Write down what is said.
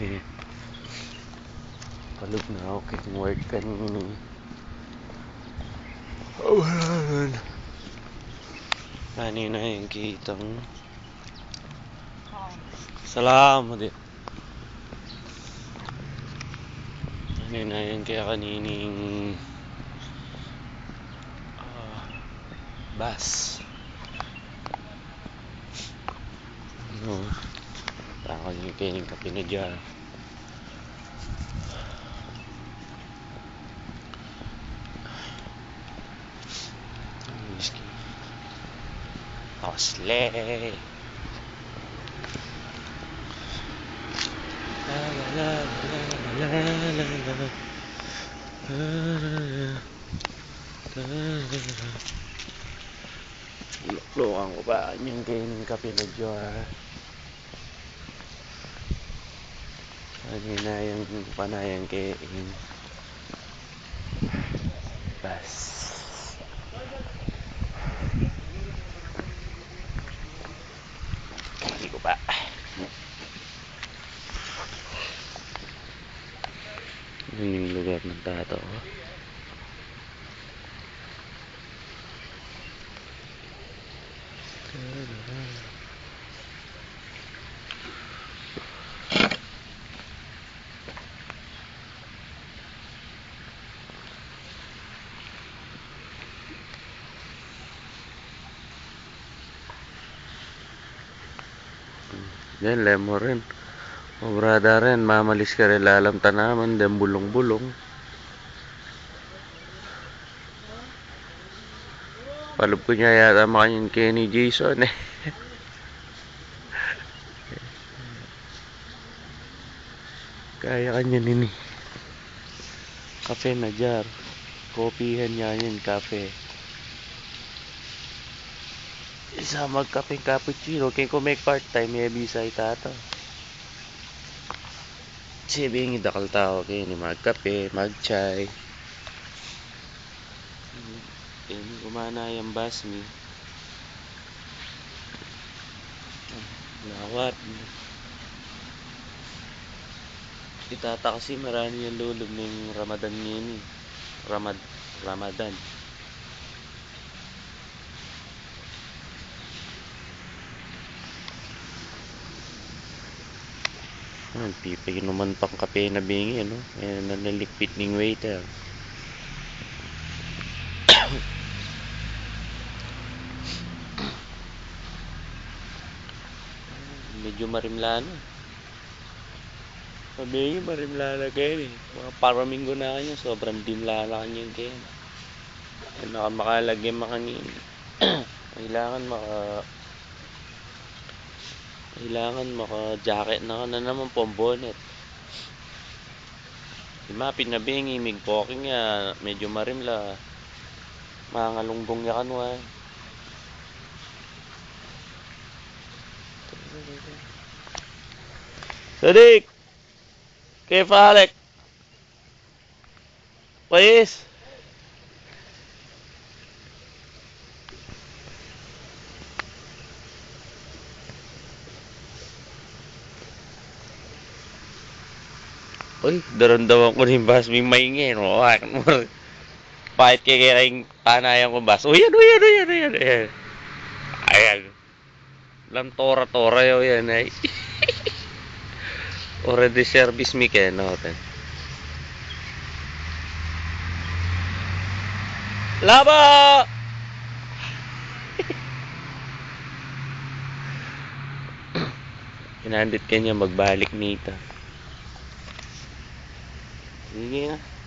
Eh, palug na ako kay work kanina. Oh, na. Kanina yung kitang Salamat din. Kanina yung kaya kanining ah, bus. Ano? Takot yung kaya kape na dyan. Osle. La la la la la la la. Luklukan ko ba yung kaining kape na? Kanina yung panayang kain. Bas. Hindi ko pa. Yun yung lugar ng tato ko. Yan, lemon rin. O brada rin, mamalis ka rin lalam tanaman, den bulong-bulong. Palub ko niya yata makanyang Kenny Jason eh. Kaya kanya nini. Kape na jar. Kopihan niya yun, kape. Isa magkape cappuccino. Kaya kung make part-time, may bisa itata. Sibing idakal tao kayo ni magkape, magchay. Ini kumana yung basmi. Lawat. Itata kasi marami yung lulog ng Ramadan ngayon eh. Ramad Ramadan. Ang pipay naman pang kape na bingi, ano? Ayan, nanalikpit ng waiter. Medyo marimlano. Sabi marimlana kayo eh. Mga paraminggo na kanya, sobrang dimlala kanya kayo. Ay, nakamalagay makanin. Kailangan maka kailangan maka-jacket na ka na naman po ang bonnet. Ima, pinabingi, migpoking ya, medyo marimla. Mga lungbong ya kanwa. Sadik! Kay Falek! Please! Uy, daramdaman ko rin bas may? Akan mo. Pahit kay kaya yung panayan ko bas. Uy, uy, yan, uy, yan, uy, yan, ayan. Ayan. Lang tora-tora yun yan, ay. Already service me kaya natin. Laba! Kinandit kanya magbalik nito. Sige na.